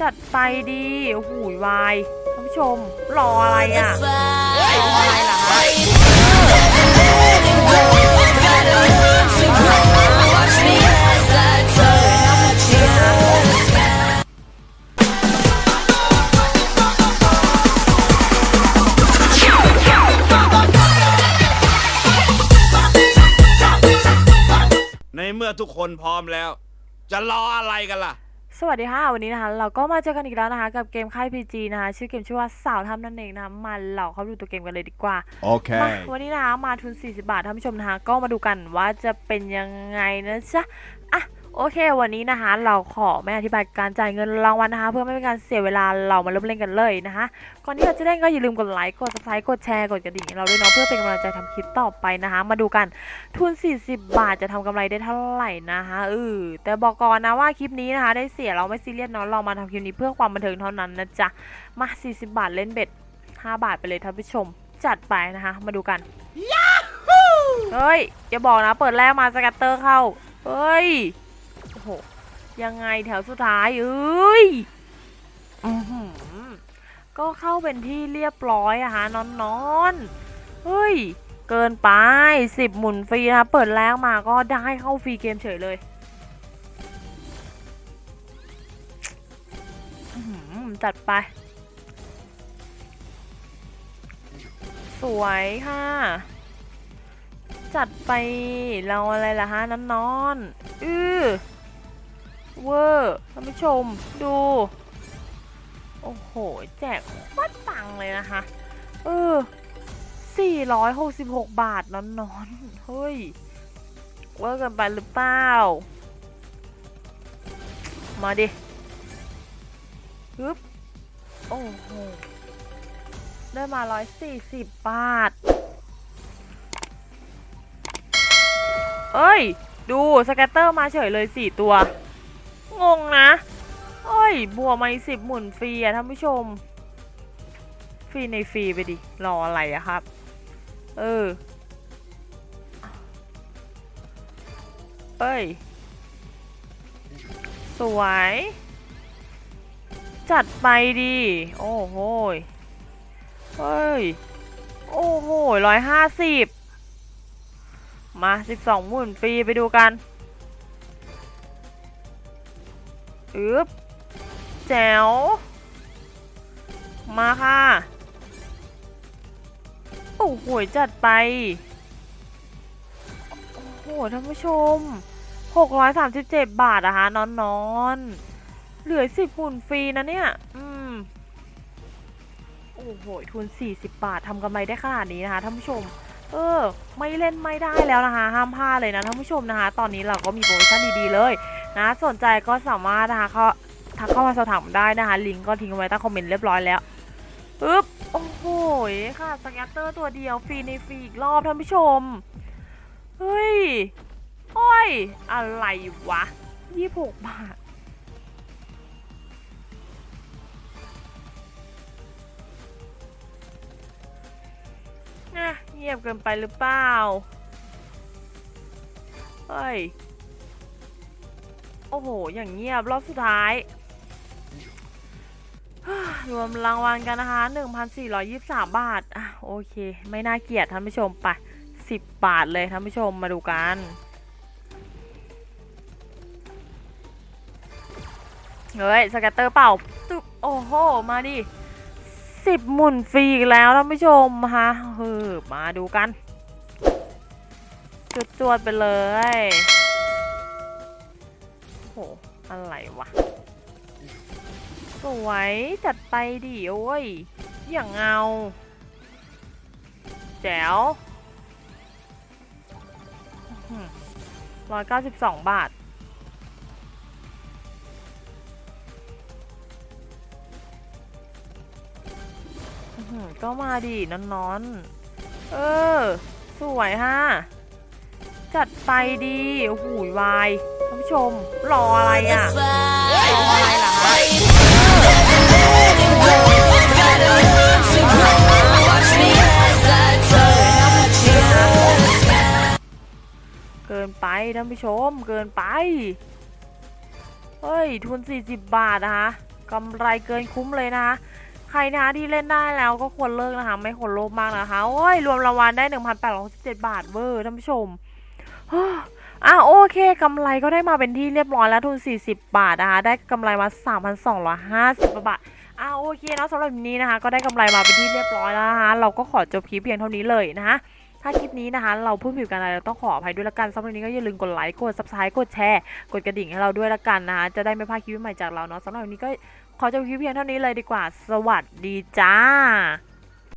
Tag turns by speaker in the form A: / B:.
A: จัดไปดีโอ้โหวายท่านผู้ชม รออะไรอะ รออะไรล่ะคะ
B: ในเมื่อทุกคนพร้อมแล้ว จะรออะไรกันล่ะ
A: สวัสดีค่ะ วันนี้นะคะ เราก็มาเจอกันอีกแล้วนะคะ กับเกมค่าย PG นะคะ ชื่อเกมชื่อว่าสาวทำนั่นเองนะคะมาเราเข้าดูตัวเกมกันเลยดีกว่ามา
C: Okay.
A: วันนี้นะคะมาทุน 40 บาทท่านผู้ชมนะคะ ก็มาดูกันว่าจะเป็นยังไงนะจ๊ะอะ โอเค วันนี้นะคะ เราขอไม่อธิบายการจ่ายเงินรางวัลนะคะ เพื่อไม่เป็นการเสียเวลาเรามาเริ่มเล่นกันเลยนะคะ ก่อนที่เราจะเล่นก็อย่าลืมกดไลค์กด subscribe กดแชร์กดกระดิ่งให้เราด้วยเนาะเพื่อเป็นกำลังใจทำคลิปต่อไปนะคะ มาดูกันทุน 40 บาทจะทำกำไรได้เท่าไหร่นะคะเออแต่บอกก่อนนะว่าคลิปนี้นะคะ ได้เสียเราไม่ซีเรียสเนาะเรามาทำคลิปนี้เพื่อความบันเทิงเท่านั้นนะจ๊ะมา 40 บาทเล่นเบ็ด 5 บาทไปเลยท่านผู้ชม จัดไปนะคะ มาดูกันเฮ้ยอย่าบอกนะ เปิดแรกมาสกัตเตอร์เข้าเฮ้ย โอ้โหยังไงแถวสุดท้ายเอ้ยอือหือก็เข้าเป็นที่เรียบร้อยอะฮะนอนนอนๆเฮ้ย เกินไปสิบหมุนฟรีนะคะเปิดแรกมาก็ได้เข้าฟรีเกมเฉยเลยอื้อหือจัดไป สวยค่ะ จัดไปเราอะไรล่ะฮะน้ำนอน อือ เวอร์ท่านผู้ชมดู โอ้โห แจกโคตรตังเลยนะคะ เออ 466 บาทนอนนอนๆเฮ้ย เวอร์เกันไปหรือเปล่า มาดิฮึบโอ้โห ได้มา 140 บาท เอ้ย ดู สแกตเตอร์มาเฉยเลย 4 ตัว งงนะเอ้ย บัวไมาสิบหมุนฟรีอะท่านผู้ชม ฟรีในฟรีไปดิ รออะไรอะครับ เออ เอ้ย สวย จัดไปดิ โอ้โหเฮ้ย โอ้โหร้อยห้าสิบมาสิบสองหมื่นฟรีไปดูกัน อึบแจ๋ว มาค่ะ โอ้โหจัดไป โอ้โหท่านผู้ชม 637 บาทอะฮะนอนนอนเหลือ10หมุนฟรีนะเนี่ย อืม โอ้โห ทุน 40 บาททำกำไรได้ขนาดนี้นะคะท่านผู้ชมเออ ไม่เล่นไม่ได้แล้วนะคะ ห้ามพลาดเลยนะท่านผู้ชมนะคะ ตอนนี้เราก็มีโปรโมชั่นดีๆเลย นะสนใจก็สามารถนะคะเขาทักเข้ามาสอบถามได้นะคะ ลิงก์ก็ทิ้งไว้ใต้คอมเมนต์เรียบร้อยแล้วปึ๊บโอ้โหค่ะสแกตเตอร์ตัวเดียวฟรีในฟรีอีกรอบท่านผู้ชม เฮ้ยโอ้ย อะไรวะ26บาท นะเงียบเกินไปหรือเปล่า เฮ้ย โอ้โห อย่างเงียบรอบสุดท้าย รวมรางวัลกันนะคะ 1,423 บาทอะโอเค ไม่น่าเกลียดท่านผู้ชมไป 10 บาทเลยท่านผู้ชมมาดูกันเฮ้ยสแกตเตอร์เป่าตึ๊บโอ้โห มาดิสิบหมุนฟรีอีกแล้วท่านผู้ชมฮะเออมาดูกันจุดจวดไปเลย อะไรวะ สวยจัดไปดิโอ้ย อย่างเงา แจ๋วร้อยเก้าสิบสองบาท ก็มาดินอนๆ เออ สวยฮะ จัดไปดีโอ้โหวาย ชม รออะไรอะ รออะไรล่ะฮะเกินไปท่านผู้ชม เกินไป เฮ้ย ทุน 40 บาทนะคะกำไรเกินคุ้มเลยนะคะใครนะคะที่เล่นได้แล้วก็ควรเลิกนะคะ ไม่ควรโลภมากนะคะโอ้ยรวมรางวัลได้ 1,867 บาทเวอร์ท่านผู้ชม อะโอเคกำไรก็ได้มาเป็นที่เรียบร้อยแล้วทุน 40 บาทนะคะได้กำไรมา 3,250 บาทอะโอเคเนาะสำหรับนี้นะคะ ก็ได้กำไรมาเป็นที่เรียบร้อยแล้วนะคะเราก็ขอจบคลิปเพียงเท่านี้เลยนะคะถ้าคลิปนี้นะคะ เราพูดผิดกันอะไรเราต้องขออภัยด้วยละกันสำหรับนนี้ก็อย่าลืมกดไลค์กด subscribe กดแชร์กดกระดิ่งให้เราด้วยละกันนะคะจะได้ไม่พลาดคลิปใหม่จากเราเนาะสำหรับวันนี้ก็ขอจบคลิปเพียงเท่านี้เลยดีกว่า สวัสดีจ้า